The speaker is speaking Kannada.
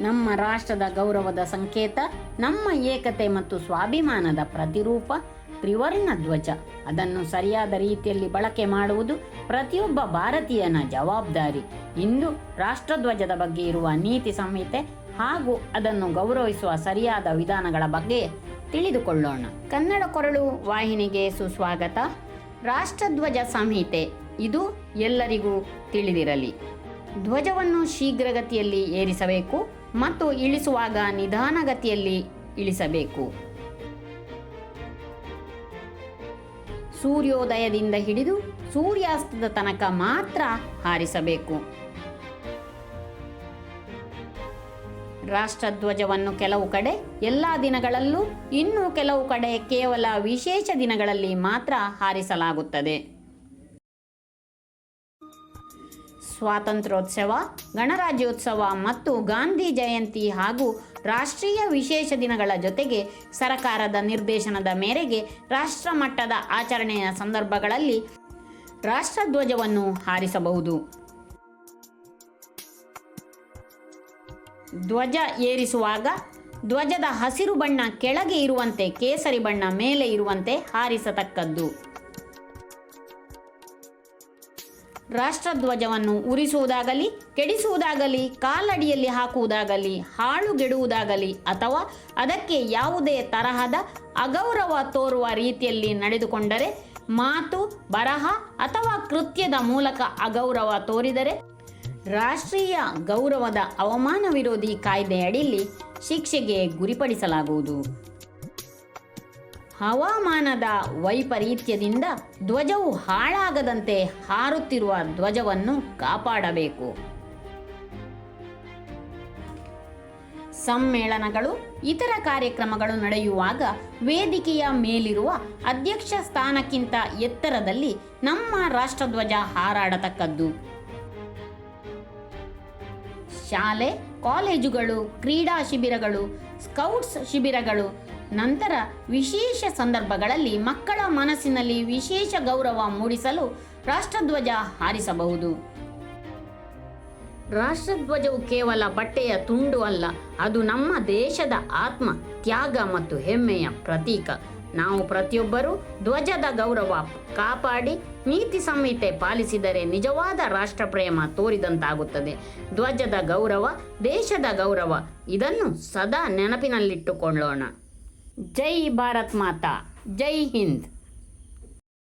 ನಮ್ಮ ರಾಷ್ಟ್ರದ ಗೌರವದ ಸಂಕೇತ, ನಮ್ಮ ಏಕತೆ ಮತ್ತು ಸ್ವಾಭಿಮಾನದ ಪ್ರತಿರೂಪ, ತ್ರಿವರ್ಣ ಧ್ವಜ. ಅದನ್ನು ಸರಿಯಾದ ರೀತಿಯಲ್ಲಿ ಬಳಕೆ ಮಾಡುವುದು ಪ್ರತಿಯೊಬ್ಬ ಭಾರತೀಯನ ಜವಾಬ್ದಾರಿ. ಇಂದು ರಾಷ್ಟ್ರಧ್ವಜದ ಬಗ್ಗೆ ಇರುವ ನೀತಿ ಸಂಹಿತೆ ಹಾಗೂ ಅದನ್ನು ಗೌರವಿಸುವ ಸರಿಯಾದ ವಿಧಾನಗಳ ಬಗ್ಗೆ ತಿಳಿದುಕೊಳ್ಳೋಣ. ಕನ್ನಡ ಕೊರಳು ವಾಹಿನಿಗೆ ಸುಸ್ವಾಗತ. ರಾಷ್ಟ್ರಧ್ವಜ ಸಂಹಿತೆ. ಇದು ಎಲ್ಲರಿಗೂ ತಿಳಿದಿರಲಿ. ಧ್ವಜವನ್ನು ಶೀಘ್ರಗತಿಯಲ್ಲಿ ಏರಿಸಬೇಕು. ಮತ್ತು ಇಳಿಸುವಾಗ ನಿಧಾನಗತಿಯಲ್ಲಿ ಇಳಿಸಬೇಕು. ಸೂರ್ಯೋದಯದಿಂದ ಹಿಡಿದು ಸೂರ್ಯಾಸ್ತದ ತನಕ ಮಾತ್ರ ಹಾರಿಸಬೇಕು. ರಾಷ್ಟ್ರಧ್ವಜವನ್ನು ಕೆಲವು ಕಡೆ ಎಲ್ಲ ದಿನಗಳಲ್ಲೂ ಇನ್ನು ಕೆಲವು ಕಡೆ ಕೇವಲ ವಿಶೇಷ ದಿನಗಳಲ್ಲಿ ಮಾತ್ರ ಹಾರಿಸಲಾಗುತ್ತದೆ. ಸ್ವಾತಂತ್ರ್ಯೋತ್ಸವ, ಗಣರಾಜ್ಯೋತ್ಸವ ಮತ್ತು ಗಾಂಧಿ ಜಯಂತಿ ಹಾಗೂ ರಾಷ್ಟ್ರೀಯ ವಿಶೇಷ ದಿನಗಳ ಜೊತೆಗೆ ಸರಕಾರದ ನಿರ್ದೇಶನದ ಮೇರೆಗೆ ರಾಷ್ಟ್ರ ಮಟ್ಟದ ಆಚರಣೆಯ ಸಂದರ್ಭಗಳಲ್ಲಿ ರಾಷ್ಟ್ರಧ್ವಜವನ್ನು ಹಾರಿಸಬಹುದು. ಧ್ವಜ ಏರಿಸುವಾಗ ಧ್ವಜದ ಹಸಿರು ಬಣ್ಣ ಕೆಳಗೆ ಇರುವಂತೆ, ಕೇಸರಿ ಬಣ್ಣ ಮೇಲೆ ಇರುವಂತೆ ಹಾರಿಸತಕ್ಕದ್ದು. ರಾಷ್ಟ್ರಧ್ವಜವನ್ನು ಉರಿಸುವುದಾಗಲಿ, ಕೆಡಿಸುವುದಾಗಲಿ, ಕಾಲಡಿಯಲ್ಲಿ ಹಾಕುವುದಾಗಲಿ ಹಾಳುಗೆಡುವುದಾಗಲಿ ಅಥವಾ ಅದಕ್ಕೆ ಯಾವುದೇ ತರಹದ ಅಗೌರವ ತೋರುವ ರೀತಿಯಲ್ಲಿ ನಡೆದುಕೊಂಡರೆ, ಮಾತು, ಬರಹ ಅಥವಾ ಕೃತ್ಯದ ಮೂಲಕ ಅಗೌರವ ತೋರಿದರೆ, ರಾಷ್ಟ್ರೀಯ ಗೌರವದ ಅವಮಾನ ವಿರೋಧಿ ಕಾಯ್ದೆಯಡಿಯಲ್ಲಿ ಶಿಕ್ಷೆಗೆ ಗುರಿಪಡಿಸಲಾಗುವುದು. ಹವಾಮಾನದ ವೈಪರೀತ್ಯದಿಂದ ಧ್ವಜವು ಹಾಳಾಗದಂತೆ ಹಾರುತ್ತಿರುವ ಧ್ವಜವನ್ನು ಕಾಪಾಡಬೇಕು. ಸಮ್ಮೇಳನಗಳು, ಇತರ ಕಾರ್ಯಕ್ರಮಗಳು ನಡೆಯುವಾಗ ವೇದಿಕೆಯ ಮೇಲಿರುವ ಅಧ್ಯಕ್ಷ ಸ್ಥಾನಕ್ಕಿಂತ ಎತ್ತರದಲ್ಲಿ ನಮ್ಮ ರಾಷ್ಟ್ರಧ್ವಜ ಹಾರಾಡತಕ್ಕದ್ದು. ಶಾಲೆ, ಕಾಲೇಜುಗಳು, ಕ್ರೀಡಾ ಶಿಬಿರಗಳು, ಸ್ಕೌಟ್ಸ್ ಶಿಬಿರಗಳು ನಂತರ ವಿಶೇಷ ಸಂದರ್ಭಗಳಲ್ಲಿ ಮಕ್ಕಳ ಮನಸ್ಸಿನಲ್ಲಿ ವಿಶೇಷ ಗೌರವ ಮೂಡಿಸಲು ರಾಷ್ಟ್ರಧ್ವಜ ಹಾರಿಸಬಹುದು. ರಾಷ್ಟ್ರಧ್ವಜವು ಕೇವಲ ಬಟ್ಟೆಯ ತುಂಡು ಅಲ್ಲ, ಅದು ನಮ್ಮ ದೇಶದ ಆತ್ಮ, ತ್ಯಾಗ ಮತ್ತು ಹೆಮ್ಮೆಯ ಪ್ರತೀಕ. ನಾವು ಪ್ರತಿಯೊಬ್ಬರೂ ಧ್ವಜದ ಗೌರವ ಕಾಪಾಡಿ, ನೀತಿ ಸಂಹಿತೆ ಪಾಲಿಸಿದರೆ ನಿಜವಾದ ರಾಷ್ಟ್ರಪ್ರೇಮ ತೋರಿದಂತಾಗುತ್ತದೆ. ಧ್ವಜದ ಗೌರವ, ದೇಶದ ಗೌರವ, ಇದನ್ನು ಸದಾ ನೆನಪಿನಲ್ಲಿಟ್ಟುಕೊಳ್ಳೋಣ. जय भारत माता जय हिंद।